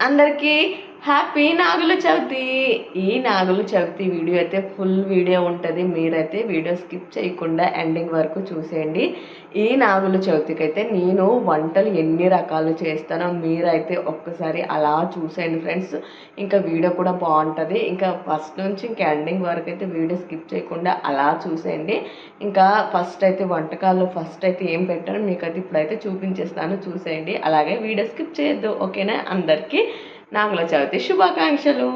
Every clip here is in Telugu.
అందరికీ హ్యాపీ నాగుల చవితి. ఈ నాగుల చవితి వీడియో అయితే ఫుల్ వీడియో ఉంటుంది. మీరైతే వీడియో స్కిప్ చేయకుండా ఎండింగ్ వరకు చూసేయండి. ఈ నాగుల చవితికి అయితే నేను వంటలు ఎన్ని రకాలు చేస్తానో మీరైతే ఒక్కసారి అలా చూసేయండి ఫ్రెండ్స్. ఇంకా వీడియో కూడా బాగుంటుంది. ఇంకా ఫస్ట్ నుంచి ఇంకా ఎండింగ్ వరకు అయితే వీడియో స్కిప్ చేయకుండా అలా చూసేయండి. ఇంకా ఫస్ట్ అయితే వంటకాలు ఫస్ట్ అయితే ఏం పెట్టానో మీకైతే ఇప్పుడైతే చూపించేస్తాను. చూసేయండి. అలాగే వీడియో స్కిప్ చేయొద్దు. ఓకేనా? అందరికీ నాగుల చవితి శుభాకాంక్షలు.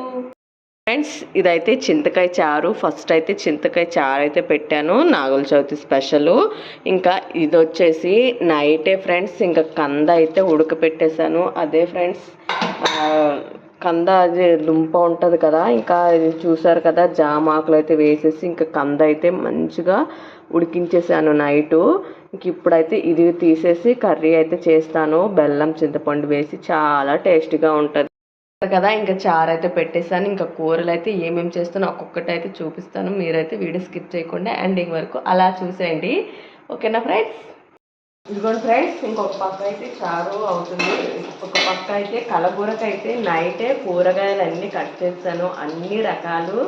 ఫ్రెండ్స్ ఇదైతే చింతకాయ చారు. ఫస్ట్ అయితే చింతకాయ చారు అయితే పెట్టాను. నాగుల చవితి స్పెషల్. ఇంకా ఇది వచ్చేసి నైటే ఫ్రెండ్స్ ఇంకా కంద అయితే ఉడకపెట్టేశాను. అదే ఫ్రెండ్స్ కంద అది దుంప ఉంటుంది కదా ఇంకా ఇది చూసారు కదా జామ ఆకులు అయితే వేసేసి ఇంకా కంద అయితే మంచిగా ఉడికించేసాను నైటు. ఇంక ఇప్పుడైతే ఇది తీసేసి కర్రీ అయితే చేస్తాను. బెల్లం చింతపండు వేసి చాలా టేస్టీగా ఉంటుంది. కదా ఇంకా చారు అయితే పెట్టేసాను ఇంకా కూరలు అయితే ఏమేమి చేస్తానో ఒక్కొక్కటి అయితే చూపిస్తాను. మీరైతే వీడియో స్కిప్ చేయకుండా ఎండింగ్ వరకు అలా చూసేయండి. ఓకేనా ఫ్రెండ్స్? ఇదిగోండి ఫ్రెండ్స్ ఇంకొక పక్క అయితే చారు అవుతుంది. ఒక పక్క అయితే కలగూరకైతే నైటే కూరగాయలు అన్నీ కట్ చేస్తాను అన్ని రకాలు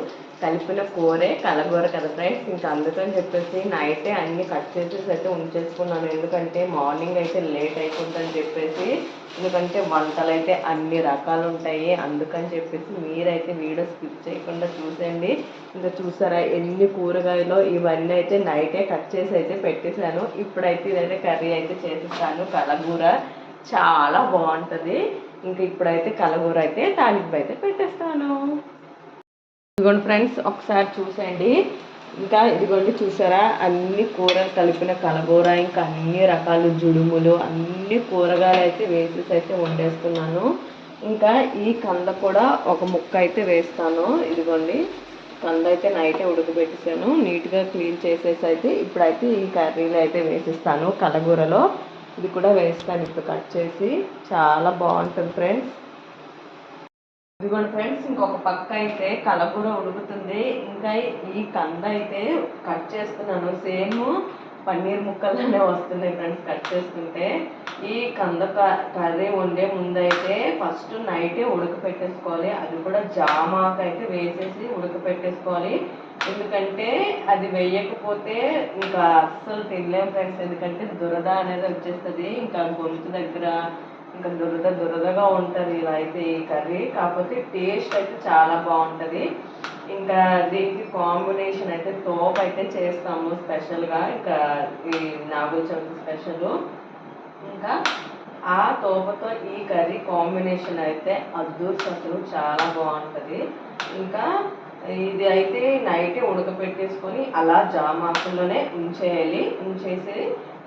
కలిపిన కూరే కలగూర కదా ఫ్రెండ్స్ ఇంకా అందుకని చెప్పేసి నైటే అన్ని కట్ చేసేసి అయితే ఉంచేసుకున్నాను. ఎందుకంటే మార్నింగ్ అయితే లేట్ అయిపోతుందని చెప్పేసి ఎందుకంటే వంటలు అయితే అన్ని రకాలు ఉంటాయి. అందుకని చెప్పేసి మీరైతే వీడియో స్కిప్ చేయకుండా చూసేయండి. ఇంకా చూసారా ఎన్ని కూరగాయలు? ఇవన్నీ అయితే నైటే కట్ చేసి అయితే పెట్టేశాను. ఇప్పుడైతే ఇదైతే కర్రీ అయితే చేసేస్తాను. కలగూర చాలా బాగుంటుంది. ఇంకా ఇప్పుడైతే కలగూర అయితే తాలింపు అయితే పెట్టేస్తాను. ఇదిగోండి ఫ్రెండ్స్ ఒకసారి చూసేయండి. ఇంకా ఇదిగోండి చూసారా? అన్ని కూరలు కలిపిన కలగూర ఇంకా అన్ని రకాల జుడుములు అన్ని కూరగాయలు అయితే వేసేసి అయితే వండేస్తున్నాను. ఇంకా ఈ కంద కూడా ఒక ముక్క అయితే వేస్తాను. ఇదిగోండి కంద అయితే నైటే ఉడకబెట్టేసాను. నీట్గా క్లీన్ చేసేసి అయితే ఇప్పుడైతే ఈ కర్రీలు అయితే వేసిస్తాను కలగూరలో ఇది కూడా వేస్తాను ఇప్పుడు కట్ చేసి. చాలా బాగుంటుంది ఫ్రెండ్స్. ఇదిగోండి ఫ్రెండ్స్ ఇంకొక పక్క అయితే కలగూర ఉడుకుతుంది. ఇంకా ఈ కంద అయితే కట్ చేస్తున్నాను. సేమ్ పన్నీర్ ముక్కల్లోనే వస్తున్నాయి ఫ్రెండ్స్ కట్ చేస్తుంటే. ఈ కంద కర్రీ వండే ముందైతే ఫస్ట్ నైటే ఉడకపెట్టేసుకోవాలి. అది కూడా జామాకు అయితే వేసేసి ఉడకపెట్టేసుకోవాలి. ఎందుకంటే అది వేయకపోతే ఇంకా అస్సలు తినలేము ఫ్రెండ్స్. ఎందుకంటే దురద అనేది వచ్చేస్తుంది. ఇంకా గొంతు దగ్గర ఇంకా దురద దురదగా ఉంటుంది ఇలా అయితే ఈ కర్రీ. కాకపోతే టేస్ట్ అయితే చాలా బాగుంటుంది. ఇంకా దీనికి కాంబినేషన్ అయితే తోపు అయితే చేస్తాము స్పెషల్గా. ఇంకా ఈ నాగుల చవితి స్పెషల్. ఇంకా ఆ తోపతో ఈ కర్రీ కాంబినేషన్ అయితే అద్దూర్స్ అసలు చాలా బాగుంటుంది. ఇంకా ఇది అయితే నైటే ఉడకపెట్టేసుకొని అలా జామాసంలోనే ఉంచేయాలి. ఉంచేసి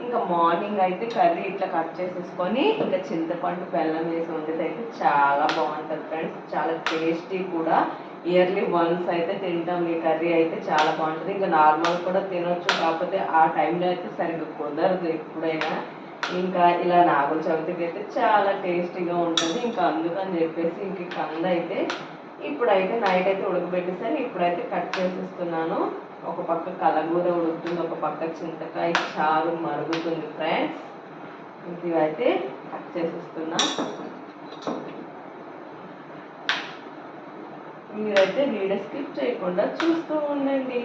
ఇంకా మార్నింగ్ అయితే కర్రీ ఇట్లా కట్ చేసేసుకొని ఇంకా చింతపండు బెల్లం వేసి వండితే అయితే చాలా బాగుంటుంది ఫ్రెండ్స్. చాలా టేస్టీ కూడా. ఇయర్లీ వన్స్ అయితే తింటాం. ఈ కర్రీ అయితే చాలా బాగుంటుంది. ఇంకా నార్మల్ కూడా తినొచ్చు. కాకపోతే ఆ టైంలో అయితే సరిగ్గా కుదరదు ఎప్పుడైనా. ఇంకా ఇలా నాగుల చవితికి అయితే చాలా టేస్టీగా ఉంటుంది. ఇంకా అందుకని చెప్పేసి ఇంక కంద అయితే ఇప్పుడైతే నైట్ అయితే ఉడకబెట్టేసాను. ఇప్పుడైతే కట్ చేసేస్తున్నాను. ఒక పక్క కలగూర ఉడుకుతుంది ఒక పక్క చింతకాయ చారు మరుగుతుంది ఫ్రెండ్స్ ఇవైతే కట్ చేసేస్తున్నా. మీరైతే వీడియో స్కిప్ చేయకుండా చూస్తూ ఉండండి.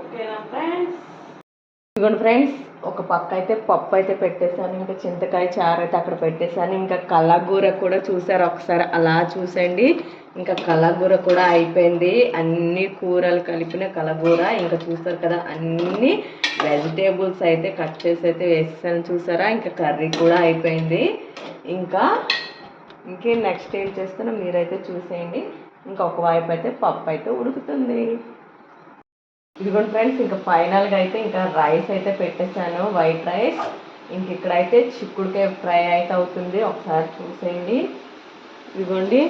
ఓకేనా ఫ్రెండ్స్ ఇదిగోండి ఫ్రెండ్స్ ఒక పక్క అయితే పప్పు అయితే పెట్టేశాను ఇంకా చింతకాయ చారు అయితే అక్కడ పెట్టేశాను ఇంకా కలగూర కూడా చూసారు ఒకసారి అలా చూసండి ఇంకా కలగూర కూడా అయిపోయింది అన్ని కూరలు కలిపిన కలగూర ఇంకా చూస్తారు కదా అన్ని వెజిటేబుల్స్ అయితే కట్ చేసి అయితే వేసేసాను చూసారా? ఇంకా కర్రీ కూడా అయిపోయింది. ఇంకా ఇంకే నెక్స్ట్ ఏం చేస్తానో మీరైతే చూసేయండి. ఇంకొక వైపు అయితే పప్పు అయితే ఉడుకుతుంది. ఇదిగోండి ఫ్రెండ్స్ ఇంకా ఫైనల్గా అయితే ఇంకా రైస్ అయితే పెట్టేశాను వైట్ రైస్. ఇంక ఇక్కడైతే చిక్కుడుకాయ ఫ్రై అయితే అవుతుంది ఒకసారి చూసేయండి. ఇదిగోండి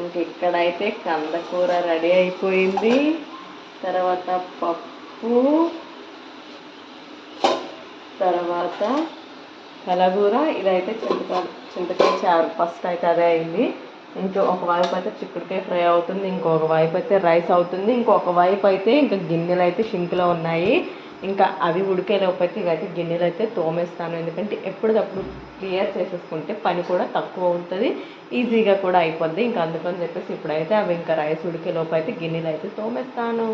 ఇంక ఇక్కడైతే కందకూర రెడీ అయిపోయింది. తర్వాత పప్పు తర్వాత కలగూర ఇదైతే చింతకాయ చింతకాయ చారు ఫస్ట్ అయితే అదే అయింది. ఇంకా ఒక వైపు అయితే చిక్కుడుకాయ ఫ్రై అవుతుంది ఇంకొక వైపు అయితే రైస్ అవుతుంది ఇంకొక వైపు అయితే ఇంకా గిన్నెలు అయితే షింక్లో ఉన్నాయి. ఇంకా అవి ఉడికేలోపు అయితే ఇవైతే గిన్నెలు అయితే తోమేస్తాను. ఎందుకంటే ఎప్పటికప్పుడు క్లియర్ చేసేసుకుంటే పని కూడా తక్కువ అవుతుంది ఈజీగా కూడా అయిపోద్ది. ఇంకా అందుకని చెప్పేసి ఇప్పుడైతే అవి ఇంకా రైస్ ఉడికేలోపు అయితే గిన్నెలు అయితే తోమేస్తాను.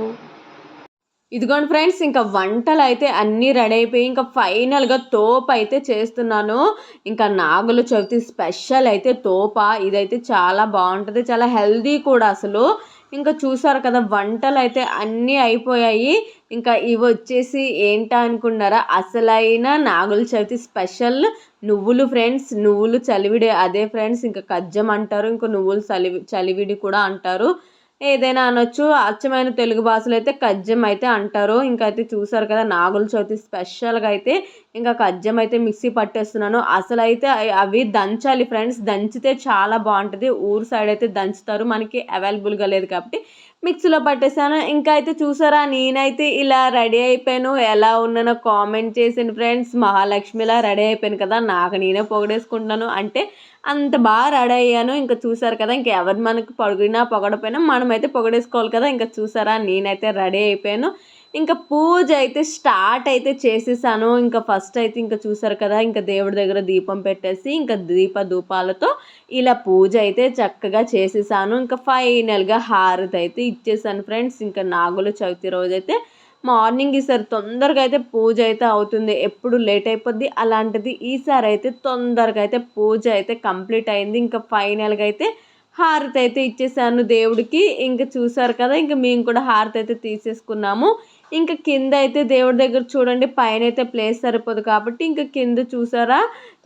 ఇదిగోండి ఫ్రెండ్స్ ఇంకా వంటలు అయితే అన్నీ రెడీ అయిపోయి ఇంకా ఫైనల్గా తోప అయితే చేస్తున్నాను. ఇంకా నాగుల చవితి స్పెషల్ అయితే తోప ఇదైతే చాలా బాగుంటుంది చాలా హెల్దీ కూడా అసలు. ఇంకా చూసారు కదా వంటలు అయితే అన్నీ అయిపోయాయి. ఇంకా ఇవి వచ్చేసి ఏంటా అనుకున్నారా అసలైన నాగుల చవితి స్పెషల్ నువ్వులు ఫ్రెండ్స్ నువ్వులు చలివిడి అదే ఫ్రెండ్స్ ఇంకా కజ్జం అంటారు ఇంకా నువ్వులు చలివి చలివిడి కూడా అంటారు. ఏదైనా అనొచ్చు. అచ్చమైన తెలుగు భాషలో అయితే కజ్జం అయితే అంటారు. ఇంకా అయితే చూసారు కదా నాగుల చవితి స్పెషల్గా అయితే ఇంకా కజ్జం అయితే మిక్సీ పట్టేస్తున్నాను. అసలు అయితే అవి దంచాలి ఫ్రెండ్స్. దంచితే చాలా బాగుంటుంది. ఊరు సైడ్ అయితే దంచుతారు. మనకి అవైలబుల్గా లేదు కాబట్టి మిక్సీలో పట్టేసాను ఇంకా అయితే చూసారా నేనైతే ఇలా రెడీ అయిపోయాను. ఎలా ఉన్నానో కామెంట్ చేసిన ఫ్రెండ్స్. మహాలక్ష్మిలా రెడీ అయిపోయాను కదా నాకు నేనే పొగడేసుకుంటున్నాను. అంటే అంత బాగా రెడీ అయ్యాను. ఇంకా చూసారు కదా ఇంకా ఎవరు మనకు పొగిడినా పొగడపోయినా మనమైతే పొగడేసుకోవాలి కదా ఇంకా చూసారా నేనైతే రెడీ అయిపోయాను. ఇంకా పూజ అయితే స్టార్ట్ అయితే చేసేసాను. ఇంకా ఫస్ట్ అయితే ఇంకా చూసారు కదా ఇంకా దేవుడి దగ్గర దీపం పెట్టేసి ఇంకా దీప ధూపాలతో ఇలా పూజ అయితే చక్కగా చేసేసాను. ఇంకా ఫైనల్గా హారతి అయితే ఇచ్చేసాను ఫ్రెండ్స్ ఇంకా నాగుల చవితి రోజు అయితే మార్నింగ్ ఈసారి తొందరగా అయితే పూజ అయితే అవుతుంది. ఎప్పుడు లేట్ అయిపోద్ది. అలాంటిది ఈసారి అయితే తొందరగా అయితే పూజ అయితే కంప్లీట్ అయింది. ఇంకా ఫైనల్గా అయితే హారతి అయితే ఇచ్చేసాను దేవుడికి. ఇంకా చూసారు కదా ఇంకా మేము కూడా హారతి అయితే తీసేసుకున్నాము. ఇంకా కింద అయితే దేవుడి దగ్గర చూడండి పైన అయితే ప్లేస్ సరిపోదు కాబట్టి ఇంకా కింద చూసారా?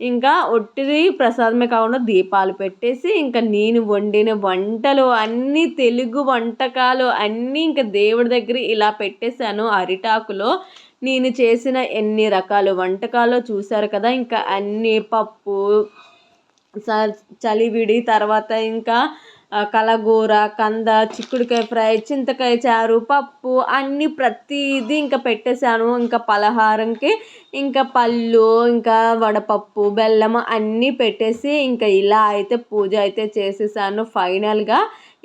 ఇంకా ఒట్టిది ప్రసాదమే కాకుండా దీపాలు పెట్టేసి ఇంకా నేను వండిన వంటలు అన్నీ తెలుగు వంటకాలు అన్నీ ఇంకా దేవుడి దగ్గర ఇలా పెట్టేశాను అరిటాకులో. నేను చేసిన ఎన్ని రకాల వంటకాలు చూసారు కదా ఇంకా అన్ని పప్పు చలివిడి తర్వాత ఇంకా కలగూర కంద చిక్కుడుకాయ ఫ్రై చింతకాయ చారు పప్పు అన్నీ ప్రతిదీ ఇంకా పెట్టేశాను. ఇంకా పలహారంకి ఇంకా పళ్ళు ఇంకా వడపప్పు బెల్లం అన్నీ పెట్టేసి ఇంకా ఇలా అయితే పూజ అయితే చేసేసాను ఫైనల్గా.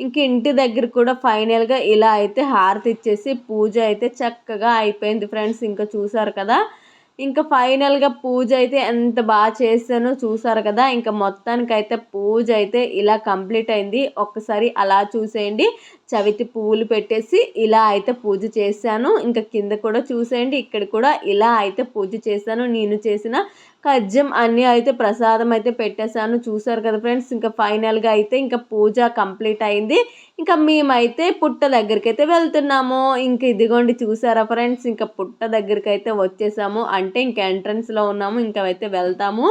ఇంక ఇంటి దగ్గర కూడా ఫైనల్గా ఇలా అయితే హారతి ఇచ్చేసి పూజ అయితే చక్కగా అయిపోయింది ఫ్రెండ్స్. ఇంకా చూసారు కదా ఇంకా ఫైనల్గా పూజ అయితే ఎంత బాగా చేశానో చూసారు కదా ఇంకా మొత్తానికి అయితే పూజ అయితే ఇలా కంప్లీట్ అయింది. ఒక్కసారి అలా చూసేయండి. చవితి పువ్వులు పెట్టేసి ఇలా అయితే పూజ చేశాను. ఇంకా కింద కూడా చూసేయండి ఇక్కడ కూడా ఇలా అయితే పూజ చేశాను. నేను చేసిన కజ్జం అన్నీ అయితే ప్రసాదం అయితే పెట్టేశాను. చూసారు కదా ఫ్రెండ్స్ ఇంకా ఫైనల్గా అయితే ఇంకా పూజ కంప్లీట్ అయింది. ఇంకా మేమైతే పుట్ట దగ్గరికి అయితే వెళ్తున్నాము. ఇంక ఇదిగోండి చూసారా ఫ్రెండ్స్ ఇంకా పుట్ట దగ్గరికి అయితే వచ్చేసాము. అంటే ఇంక ఎంట్రన్స్లో ఉన్నాము ఇంకా అయితే వెళ్తాము.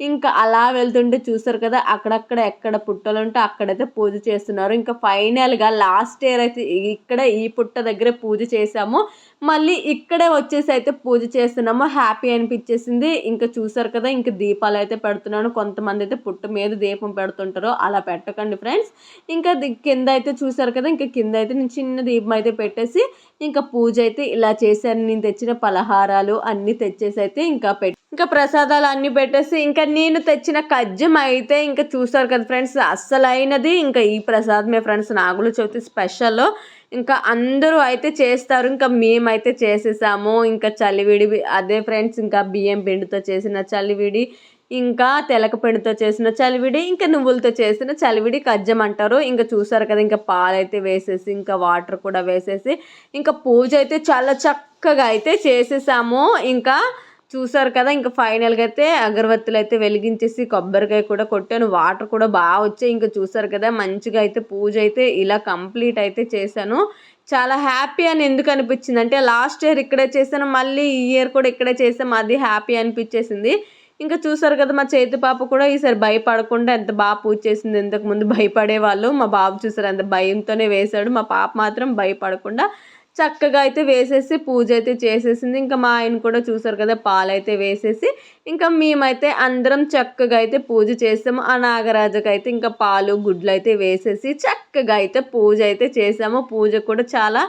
ఇంకా అలా వెళ్తుంటే చూసారు కదా అక్కడక్కడ ఎక్కడ పుట్టలు ఉంటే అక్కడైతే పూజ చేస్తున్నారు. ఇంకా ఫైనల్గా లాస్ట్ ఇయర్ అయితే ఇక్కడ ఈ పుట్ట దగ్గర పూజ చేసాము మళ్ళీ ఇక్కడే వచ్చేసి అయితే పూజ చేస్తున్నాము. హ్యాపీ అనిపించేసింది. ఇంకా చూసారు కదా ఇంకా దీపాలు అయితే పెడుతున్నాను. కొంతమంది అయితే పుట్ట మీద దీపం పెడుతుంటారు. అలా పెట్టకండి ఫ్రెండ్స్. ఇంకా కింద అయితే చూసారు కదా ఇంకా కింద అయితే నేను చిన్న దీపం అయితే పెట్టేసి ఇంకా పూజ అయితే ఇలా చేశాను. నేను తెచ్చిన పలహారాలు అన్నీ తెచ్చేసి అయితే ఇంకా పెట్టి ఇంకా ప్రసాదాలు అన్నీ పెట్టేసి ఇంకా నేను తెచ్చిన కజ్జం అయితే ఇంకా చూస్తారు కదా ఫ్రెండ్స్ అస్సలైనది. ఇంకా ఈ ప్రసాదమే ఫ్రెండ్స్ నాగుల చవితి స్పెషల్. ఇంకా అందరూ అయితే చేస్తారు. ఇంకా మేమైతే చేసేసాము. ఇంకా చలివిడి అదే ఫ్రెండ్స్ ఇంకా బియ్యం పిండితో చేసిన చలివిడి ఇంకా తెలకపిండితో చేసిన చలివిడి ఇంకా నువ్వులతో చేసిన చలివిడి కజ్జం అంటారు. ఇంకా చూసారు కదా ఇంకా పాలైతే వేసేసి ఇంకా వాటర్ కూడా వేసేసి ఇంకా పూజ అయితే చాలా చక్కగా అయితే చేసేసాము. ఇంకా చూసారు కదా ఇంకా ఫైనల్గా అయితే అగరబత్తులు అయితే వెలిగించేసి కొబ్బరికాయ కూడా కొట్టాను. వాటర్ కూడా బాగా వచ్చాయి. ఇంకా చూసారు కదా మంచిగా అయితే పూజ అయితే ఇలా కంప్లీట్ అయితే చేశాను. చాలా హ్యాపీ అని ఎందుకు అనిపించింది అంటే లాస్ట్ ఇయర్ ఇక్కడే చేశాను మళ్ళీ ఈ ఇయర్ కూడా ఇక్కడే చేసాం అది హ్యాపీ అనిపించేసింది. ఇంకా చూసారు కదా మా చేతి పాప కూడా ఈసారి భయపడకుండా ఎంత బాగా పూజ చేసింది ఇంతకుముందు భయపడే వాళ్ళు మా బాబు చూసారు అంత భయంతోనే వేశాడు. మా పాప మాత్రం భయపడకుండా చక్కగా అయితే వేసేసి పూజ అయితే చేసేసింది. ఇంకా మా ఆయన కూడా చూసారు కదా పాలైతే వేసేసి ఇంకా మేమైతే అందరం చక్కగా అయితే పూజ చేసాము. ఆ నాగరాజుకి అయితే ఇంకా పాలు గుడ్లు అయితే వేసేసి చక్కగా అయితే పూజ అయితే చేసాము. పూజ కూడా చాలా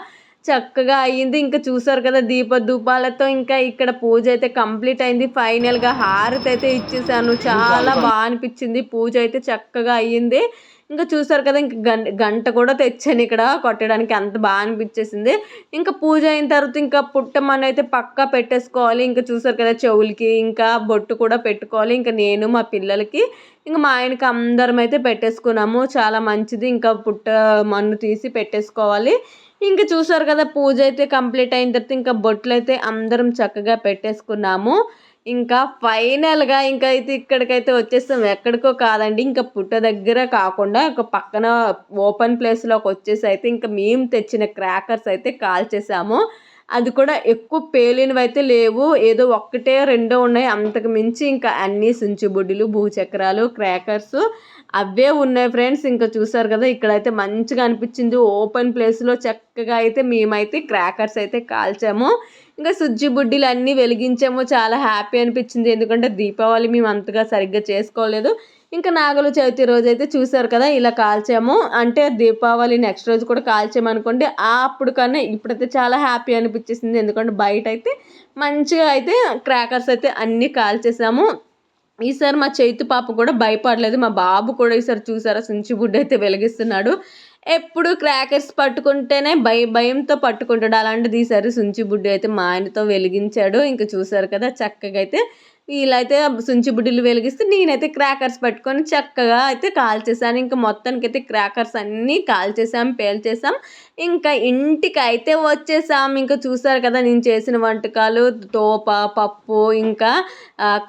చక్కగా అయ్యింది. ఇంకా చూసారు కదా దీప ధూపాలతో ఇంకా ఇక్కడ పూజ అయితే కంప్లీట్ అయింది. ఫైనల్గా హారతి అయితే ఇచ్చేసాను. చాలా బాగా అనిపించింది. పూజ అయితే చక్కగా అయ్యింది. ఇంకా చూసారు కదా ఇంక గంట గంట కూడా తెచ్చాను ఇక్కడ కొట్టడానికి. అంత బాగా అనిపించేసింది. ఇంకా పూజ అయిన తర్వాత ఇంకా పుట్టమని అయితే పక్కా పెట్టేసుకోవాలి. ఇంకా చూసారు కదా చెవులకి ఇంకా బొట్టు కూడా పెట్టుకోవాలి. ఇంకా నేను మా పిల్లలకి ఇంకా మా ఆయనకి అందరం అయితే పెట్టేసుకున్నాము. చాలా మంచిది. ఇంకా పుట్ట మన్ను తీసి పెట్టేసుకోవాలి. ఇంకా చూసారు కదా పూజ అయితే కంప్లీట్ అయిన తర్వాత ఇంకా బొట్లు అయితే అందరం చక్కగా పెట్టేసుకున్నాము. ఇంకా ఫైనల్గా ఇంకా అయితే ఇక్కడికైతే వచ్చేస్తాం. ఎక్కడికో కాదండి ఇంకా పుట్ట దగ్గర కాకుండా ఒక పక్కన ఓపెన్ ప్లేస్లోకి వచ్చేసి అయితే ఇంకా మేము తెచ్చిన క్రాకర్స్ అయితే కాల్చేసాము. అది కూడా ఎక్కువ పేలినవి అయితే లేవు. ఏదో ఒక్కటే రెండో ఉన్నాయి. అంతకు మించి ఇంకా అన్నీ సుంచుబుడ్డిలు భూచక్రాలు క్రాకర్స్ అవే ఉన్నాయి ఫ్రెండ్స్. ఇంకా చూసారు కదా ఇక్కడైతే మంచిగా అనిపించింది. ఓపెన్ ప్లేస్లో చక్కగా అయితే మేమైతే క్రాకర్స్ అయితే కాల్చాము. ఇంకా సుజ్జి బుడ్డీలు అన్నీ వెలిగించాము. చాలా హ్యాపీ అనిపించింది. ఎందుకంటే దీపావళి మేము అంతగా సరిగ్గా చేసుకోలేదు. ఇంకా నాగల చవితి రోజు అయితే చూసారు కదా ఇలా కాల్చాము. అంటే దీపావళి నెక్స్ట్ రోజు కూడా కాల్చాము అనుకోండి. అప్పుడు కన్నా ఇప్పుడైతే చాలా హ్యాపీ అనిపించేసింది. ఎందుకంటే బయట అయితే మంచిగా అయితే క్రాకర్స్ అయితే అన్నీ కాల్చేసాము. ఈసారి మా చైతు పాప కూడా భయపడలేదు. మా బాబు కూడా ఈసారి చూసారా? సుంచిబుడ్డ అయితే వెలిగిస్తున్నాడు. ఎప్పుడు క్రాకర్స్ పట్టుకుంటేనే భయ భయంతో పట్టుకుంటాడు. అలాంటిది ఈసారి సుంచిబుడ్డి అయితే మా ఆయనతో వెలిగించాడు. ఇంకా చూసారు కదా చక్కగా అయితే వీళ్ళైతే సుంచి బుడ్డిలు వెలిగిస్తే నేనైతే క్రాకర్స్ పట్టుకొని చక్కగా అయితే కాల్చేసాను ఇంకా మొత్తానికి అయితే క్రాకర్స్ అన్నీ కాల్చేసాం పేల్చేసాం ఇంకా ఇంటికి అయితే వచ్చేసాం. ఇంకా చూసారు కదా నేను చేసిన వంటకాలు తోప పప్పు ఇంకా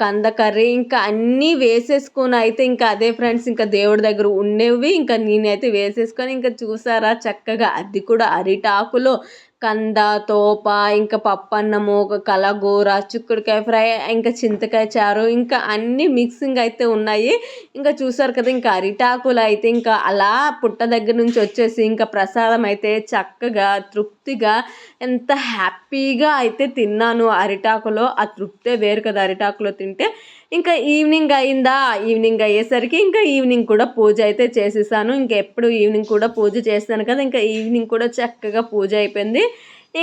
కంద కర్రీ ఇంకా అన్నీ వేసేసుకొని అయితే ఇంకా అదే ఫ్రెండ్స్ ఇంకా దేవుడి దగ్గర ఉండేవి. ఇంకా నేనైతే వేసేసుకొని ఇంకా చూసారా చక్కగా అది కూడా అరిటాకులో కంద తోప ఇంకా పప్పు అన్నము ఒక కలగూర చిక్కుడుకాయ ఫ్రై ఇంకా చింతకాయ చారు ఇంకా అన్ని మిక్సింగ్ అయితే ఉన్నాయి. ఇంకా చూసారు కదా ఇంకా అరిటాకులు అయితే ఇంకా అలా పుట్ట దగ్గర నుంచి వచ్చేసి ఇంకా ప్రసాదం అయితే చక్కగా తృప్తిగా ఎంత హ్యాపీగా అయితే తిన్నాను. అరిటాకులో ఆ తృప్తే వేరు కదా అరిటాకులో తింటే. ఇంకా ఈవినింగ్ అయిందా? ఈవినింగ్ అయ్యేసరికి ఇంకా ఈవినింగ్ కూడా పూజ అయితే చేసేసాను. ఇంకా ఎప్పుడు ఈవినింగ్ కూడా పూజ చేస్తాను కదా ఇంకా ఈవినింగ్ కూడా చక్కగా పూజ అయిపోయింది.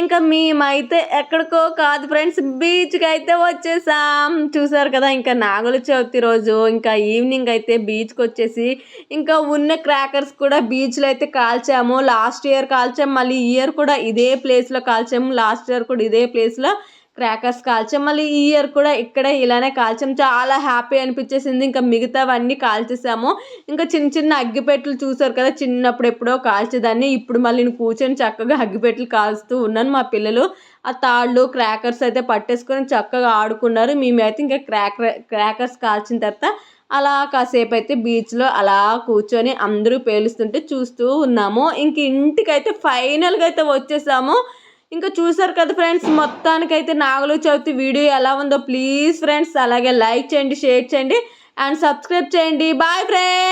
ఇంకా మేమైతే ఎక్కడికో కాదు ఫ్రెండ్స్ బీచ్కి అయితే వచ్చేసాం. చూసారు కదా ఇంకా నాగుల చవితి రోజు ఇంకా ఈవినింగ్ అయితే బీచ్కి వచ్చేసి ఇంకా ఉన్న క్రాకర్స్ కూడా బీచ్లో అయితే కాల్చాము. లాస్ట్ ఇయర్ కాల్చాము మళ్ళీ ఇయర్ కూడా ఇదే ప్లేస్లో కాల్చాము. లాస్ట్ ఇయర్ కూడా ఇదే ప్లేస్లో క్రాకర్స్ కాల్చాం మళ్ళీ ఈ ఇయర్ కూడా ఇక్కడ ఇలానే కాల్చాం. చాలా హ్యాపీ అనిపించేసింది. ఇంకా మిగతావన్నీ కాల్చేసాము. ఇంకా చిన్న చిన్న అగ్గిపెట్టెలు చూసారు కదా చిన్నప్పుడు ఎప్పుడో కాల్చేదాన్ని. ఇప్పుడు మళ్ళీ నేను కూర్చొని చక్కగా అగ్గిపెట్టెలు కాల్స్తూ ఉన్నాను మా పిల్లలు. ఆ తాళ్ళు క్రాకర్స్ అయితే పట్టేసుకొని చక్కగా ఆడుకున్నారు. మేమైతే ఇంకా క్రాకర్ క్రాకర్స్ కాల్చిన తర్వాత అలా కాసేపు అయితే బీచ్లో అలా కూర్చొని అందరూ పేలుస్తుంటే చూస్తూ ఉన్నాము. ఇంక ఇంటికైతే ఫైనల్గా అయితే వచ్చేసాము. ఇంకా చూసారు కదా ఫ్రెండ్స్ మొత్తానికైతే నాగలు చవితి వీడియో ఎలా ఉందో. ప్లీజ్ ఫ్రెండ్స్ అలాగే లైక్ చేయండి షేర్ చేయండి అండ్ సబ్స్క్రైబ్ చేయండి. Bye friends!